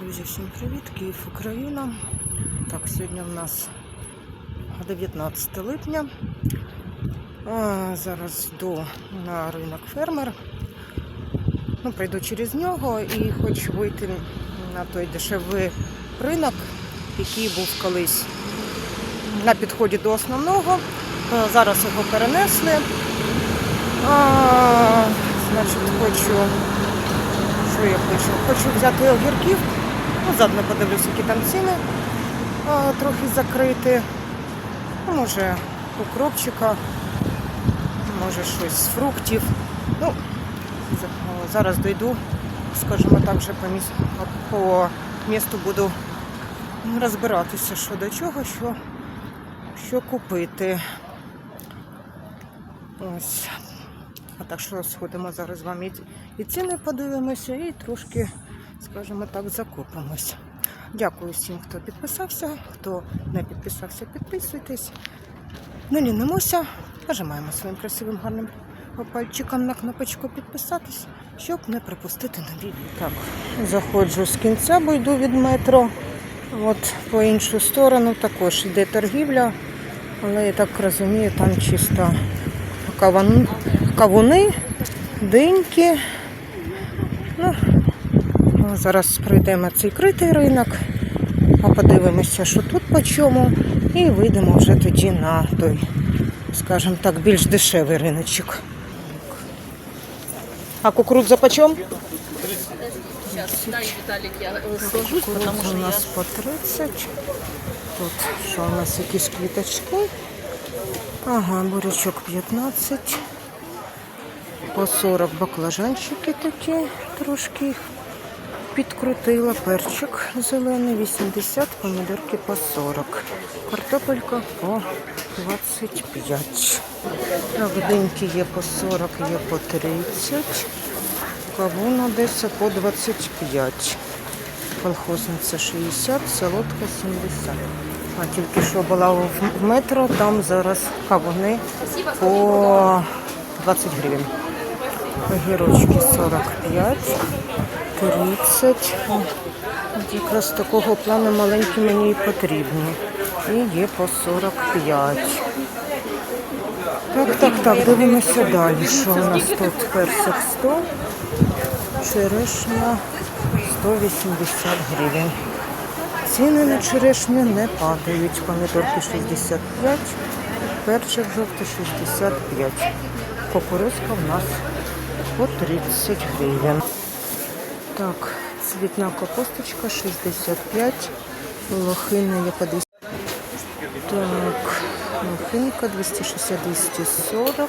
Друзі, всім привіт! Київ, Україна. Так, сьогодні у нас 19 липня. А, зараз йду на ринок фермер. Ну, прийду через нього і хочу вийти на той дешевий ринок, який був колись на підході до основного. А, Зараз його перенесли. А, значить, хочу що я хочу? Хочу взяти огірків, ну, заодно подивлюсь, які там ціни а, трохи закрити. Ну, може, укропчика, може щось з фруктів. Ну, зараз дойду, скажімо так, вже по, міс... по місту буду розбиратися, що до чого, що, що купити. Ось. А так що сходимо зараз з вами і ціни подивимося, і трошки, скажімо так, закупимося. Дякую всім, хто підписався. Хто не підписався, підписуйтесь. Не лінимося, нажимаємо своїм красивим гарним пальчиком на кнопочку підписатись, щоб не пропустити нові. Так, заходжу з кінця, бо йду від метро. От по іншу сторону також йде торгівля, але я так розумію, там чисто кавун, кавуни, диньки. Ну, а зараз пройдемо цей критий ринок, а подивимося, що тут по чому, і вийдемо вже тоді на той, скажімо так, більш дешевий риночок. А кукурудза по чому? Дай, я сложусь, Кукурудза у нас по 30. Тут що у нас якісь квіточки. Ага, бурячок 15. По 40 баклажанчики такі, трошки їх підкрутила. Перчик зелений 80, помідорки по 40. Картопелька по 25. Авденьки є по 40, є по 30. Кавун Одеса по 25. Колхозниця 60, солодка 70. А тільки що була в метро, там зараз кавуни по 20 гривень. Огірочки 45, 30. От якраз такого плану маленькі мені і потрібні. І є по 45. Так, так, так, дивимося далі. Що у нас тут персик 100, черешня 180 гривень. Ціни на черешню не падають. Помідорки 65, перчик жовтий 65. Кукурузка в нас по 30 гривень. Так, цвітна капусточка 65, лохина є по 200. Так, лохинка 260-240.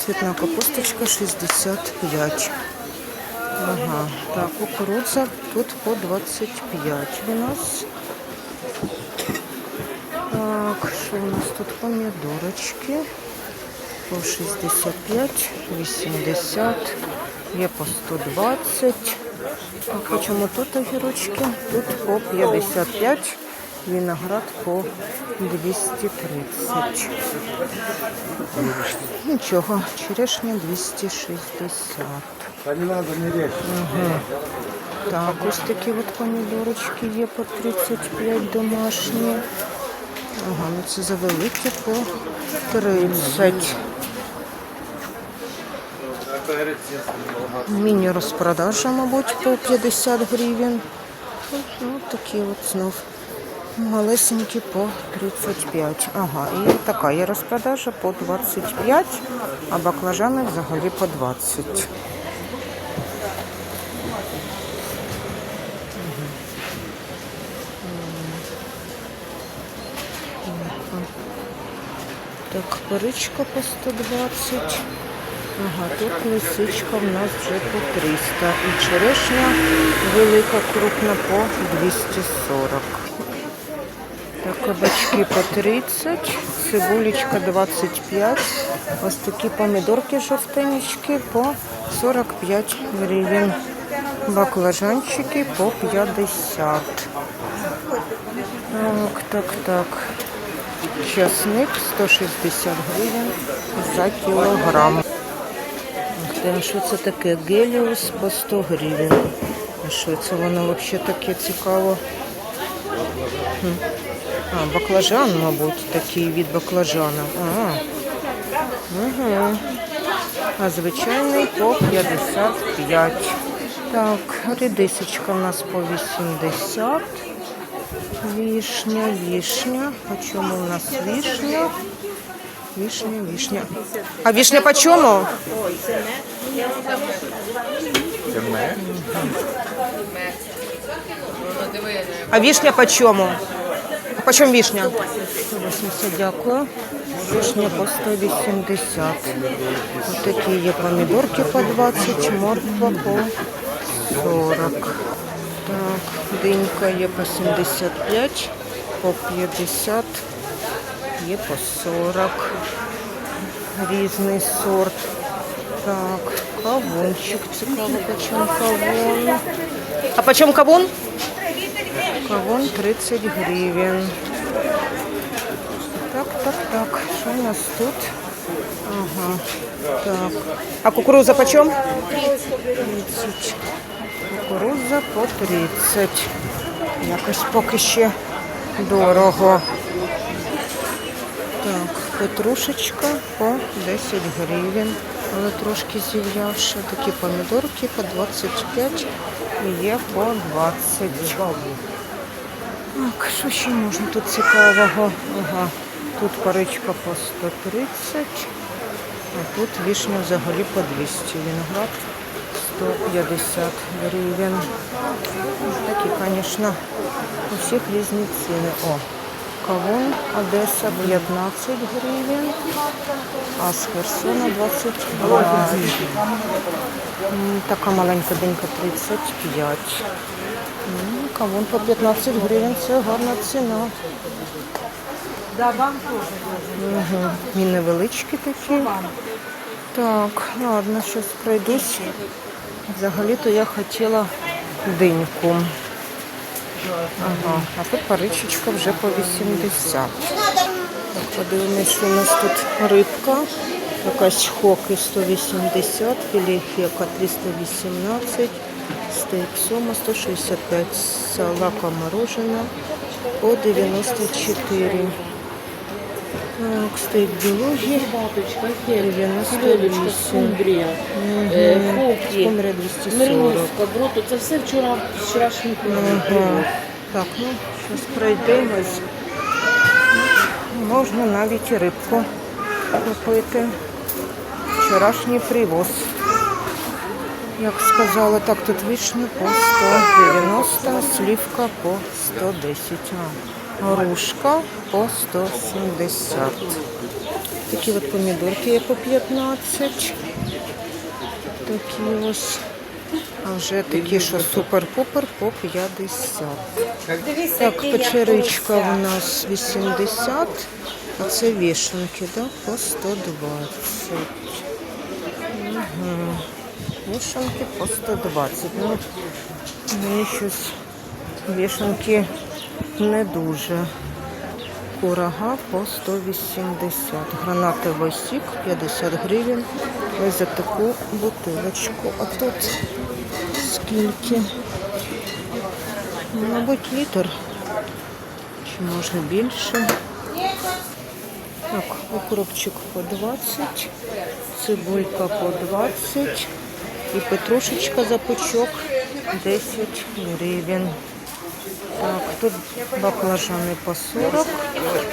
Цвітна капусточка 65. Ага, так, кукурудза тут по 25 у нас. Так, що у нас тут помідорочки? По 65, 80, є по 120. Так, по тут огірочки? Тут по 55, виноград по 230. Нічого, черешня 260. Да не надо, не режь. Так, ось такі от помідорочки є по 35 домашні. Ага, ну це завеликі по 30. Міні-розпродажа, мабуть, по 50 гривень. Ну, такі от знов. Малесенькі по 35. Ага, і така є розпродажа по 25, а баклажани взагалі по 20. Так, паричка по 120. Ага, тут лисичка в нас вже по 300. І черешня велика, крупна по 240. Так, кабачки по 30, цибулечка 25. Ось такі помідорки жовтенечки по 45 гривень. Баклажанчики по 50. Так, так, так. Часник 160 гривень за кілограм. А що це таке? Геліус по 100 гривень. А що це воно взагалі таке цікаво? А, баклажан, мабуть, такий від баклажана. А, угу. а звичайний по 55. Так, редисочка у нас по 80. Вишня, вишня. По чому у нас вишня? Вишня, вишня. А вишня по чому? Диви, А вишня по чому? А по чому вишня? 180, дякую. Вишня по 180. Ось такі є помідорки по 20, морква по 40. Так, динька є по 75, по 50, є по 40. Різний сорт. Так, кавунчик цікаво, по чому кавун. А по чому кавун? Кавун 30 гривень. Так, так, так. Що у нас тут? Ага. Так. А кукуруза почем? 30. Кукуруза по 30. Якось поки ще дорого. Так, петрушечка по 10 гривень, але трошки зів'явши. Такі помідорки по 25 і є по 20. Так, що ще можна тут цікавого? Ага, тут паричка по 130, а тут вишня взагалі по 200. Виноград 150 гривень. Такі, звісно, у всіх різні ціни. О, кавун Одеса 15 гривень, а з Херсона 25. М, Така маленька денька 35. Кавун по 15 гривень, це гарна ціна. Угу. І невеличкі такі. Так, ладно, зараз пройдусь. Взагалі-то я хотіла диньку. Ага, а тут паричечка вже по 80. Так, подивимось, у нас тут рибка. Якась хоки 180, філе хека 318, стейк сома 165, салака морожена по 94. Так, стейк білогі 98. скумбрія, е, Скумбрія 240. мирнівська, брото. Це все вчора вчорашній Ага. Так, ну, зараз пройдемось. Можна навіть і рибку купити. Вчорашній привоз. Як сказала, так тут вишня по 190, слівка по 110, а грушка по 170. Такі от помідорки є по 15. Такі ось. А вже такі, що супер-пупер по 50. Так, печеричка у нас 80, а це вішенки, да, по 120. Угу. Вішенки по 120. Ну, мені щось вішенки не дуже. Курага по 180. Гранатовий сік 50 гривень. Ось за таку бутилочку. А тут скільки? Мабуть, літр. Чи може більше? Так, укропчик по 20, цибулька по 20 і петрушечка за пучок 10 гривень. Так, тут баклажани по 40.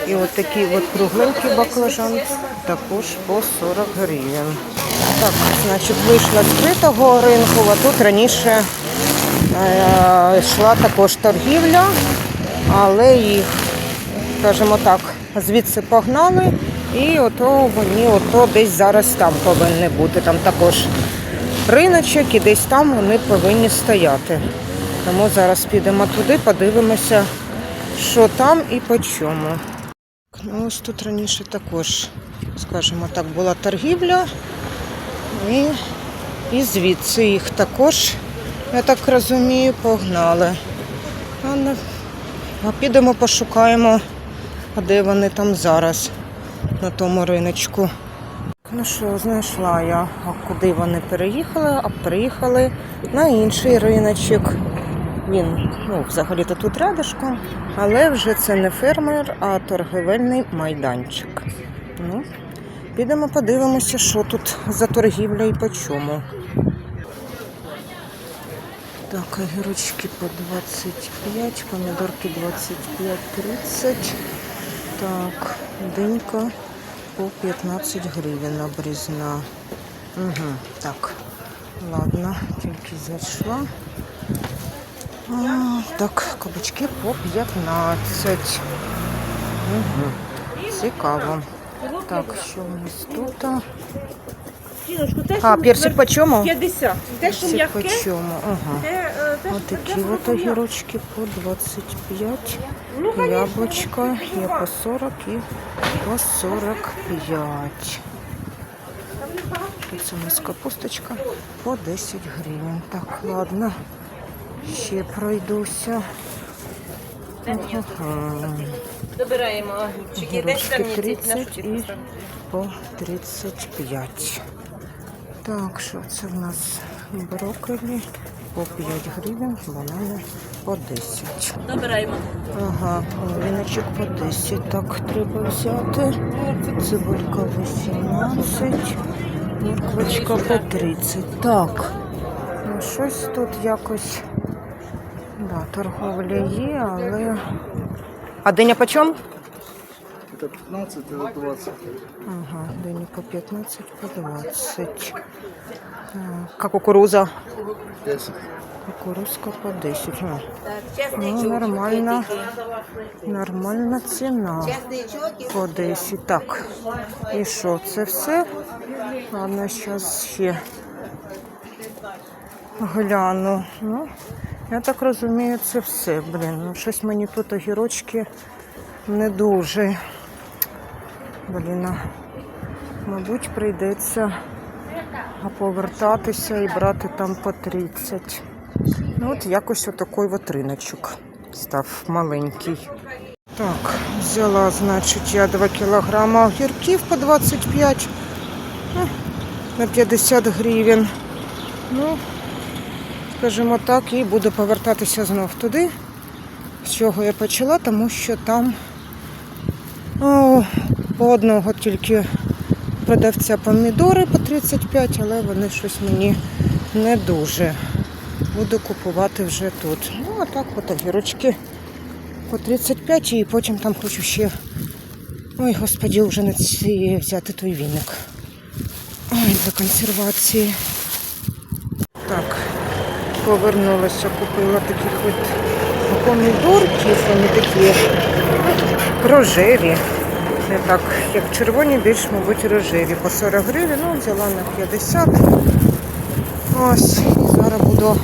І от такий от кругленький баклажан також по 40 гривень. Так, значить, вийшла з критого ринку, а тут раніше е, йшла також торгівля, але їх, скажімо так, звідси погнали. І ото вони ото десь зараз там повинні бути. Там також риночок і десь там вони повинні стояти. Тому зараз підемо туди, подивимося, що там і по чому. Ну, ось тут раніше також, скажімо так, була торгівля. І, і звідси їх також, я так розумію, погнали. А, підемо пошукаємо, де вони там зараз, на тому риночку. Ну що, знайшла я, а куди вони переїхали, а переїхали на інший риночок. Він ну, взагалі-то тут рядишком, але вже це не фермер, а торгівельний майданчик. Ну, підемо подивимося, що тут за торгівля і по чому. Так, огірочки по 25, помідорки 25-30. Так, динька по 15 гривень обрізна. Угу, так, ладно, тільки зайшла. Так, кабачки по 15. Угу. Цікаво. Так, що у нас тут? А, персик по чому? 50. Те, що Персик по м'яке, чому? Ага. те, е, те, що- такі те, от огірочки по 25. Ну, конечно. Яблучко є по 40 і по 45. Це у нас капусточка по 10 гривень. Так, ладно. Ще пройдуся. Ага. Добираємо огірчики. Десь там 30 і по 35. Так, що це в нас брокколі по 5 гривень, банани по 10. Добираємо. Ага, віночок по 10. Так, треба взяти. Цибулька 18, морквочка по 30. Так, ну щось тут якось. Да, торговля є, але. А диня по чому? Это 15, это 20. Ага, дині по 15, по 20. А кукуруза? 10. Кукурузка по 10. А. Ну, нормально. Нормальна ціна. По 10. Так. І що, це все? Ладно, зараз ще гляну. Ну, я так розумію, це все. Блін, ну щось мені тут огірочки не дуже. Блін, мабуть, прийдеться повертатися і брати там по 30. Ну, от якось отакий от риночок став маленький. Так, взяла, значить, я 2 кілограма огірків по 25 ну, на 50 гривень. Ну, скажімо так, і буду повертатися знов туди, з чого я почала, тому що там по одного тільки продавця помідори по 35, але вони щось мені не дуже. Буду купувати вже тут. Ну, а так от огірочки по 35 і потім там хочу ще. Ой, господі, вже не ці взяти той віник. Ой, для консервації. Повернулася, купила таких от помідорків, вони такі рожеві. Не так, як червоні, більш, мабуть, рожеві. По 40 гривень, ну, взяла на 50. Ось, і зараз буду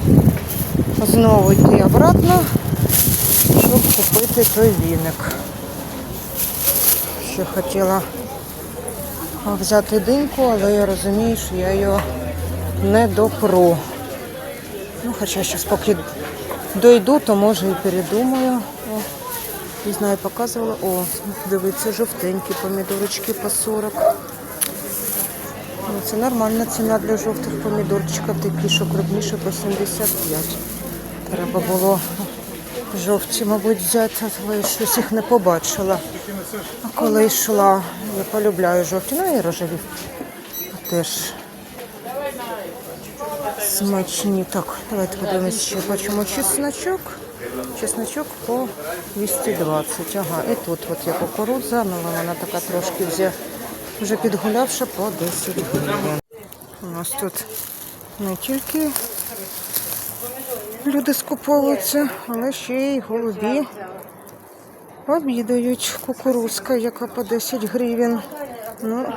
знову йти обратно, щоб купити той віник. Ще хотіла взяти диньку, але я розумію, що я його не допру. Ну, хоча зараз поки дойду, то може і передумаю. О, не знаю, показувала. О, дивіться, жовтенькі помідорочки по 40. Ну, це нормальна ціна для жовтих помідорчиків, такі, що крупніше по 75. Треба було жовті, мабуть, взяти, але щось їх не побачила. А коли йшла, я полюбляю жовті, ну і рожеві теж смачні. Так, давайте подивимося ще бачимо чесночок. Чесночок по 220. Ага, і тут от є кукурудза, ну вона така трошки вже, вже підгулявша по 10 гривень. У нас тут не тільки люди скуповуються, але ще й голубі обідають. Кукурузка, яка по 10 гривень. Ну,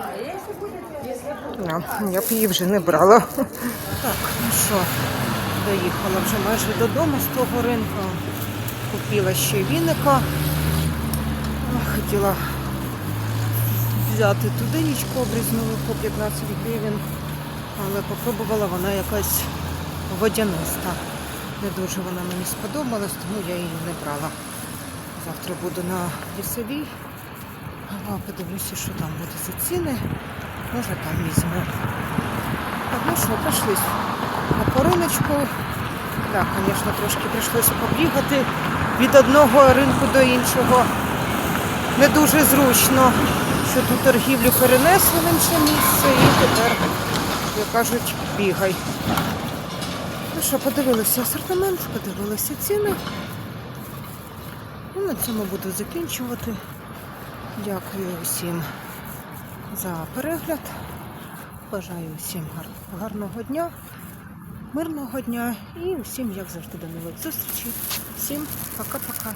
я б її вже не брала. Що, доїхала вже майже додому з того ринку. Купила ще віника. Хотіла взяти туди нічку обрізнули по 15 гривень, але попробувала вона якась водяниста. Не дуже вона мені сподобалась, тому я її не брала. Завтра буду на лісовій. Подивлюся, що там буде за ціни. Може там візьму. Так, ну що, пішли на пориночку. Так, звісно, трошки прийшлося побігати від одного ринку до іншого. Не дуже зручно, що тут торгівлю перенесли в інше місце і тепер, як кажуть, бігай. Ну що, подивилися асортимент, подивилися ціни. Ну, на цьому буду закінчувати. Дякую усім за перегляд. Бажаю гар- гарного дня, мирного дня і усім, як завжди, до нових зустрічей. Всім пока-пока.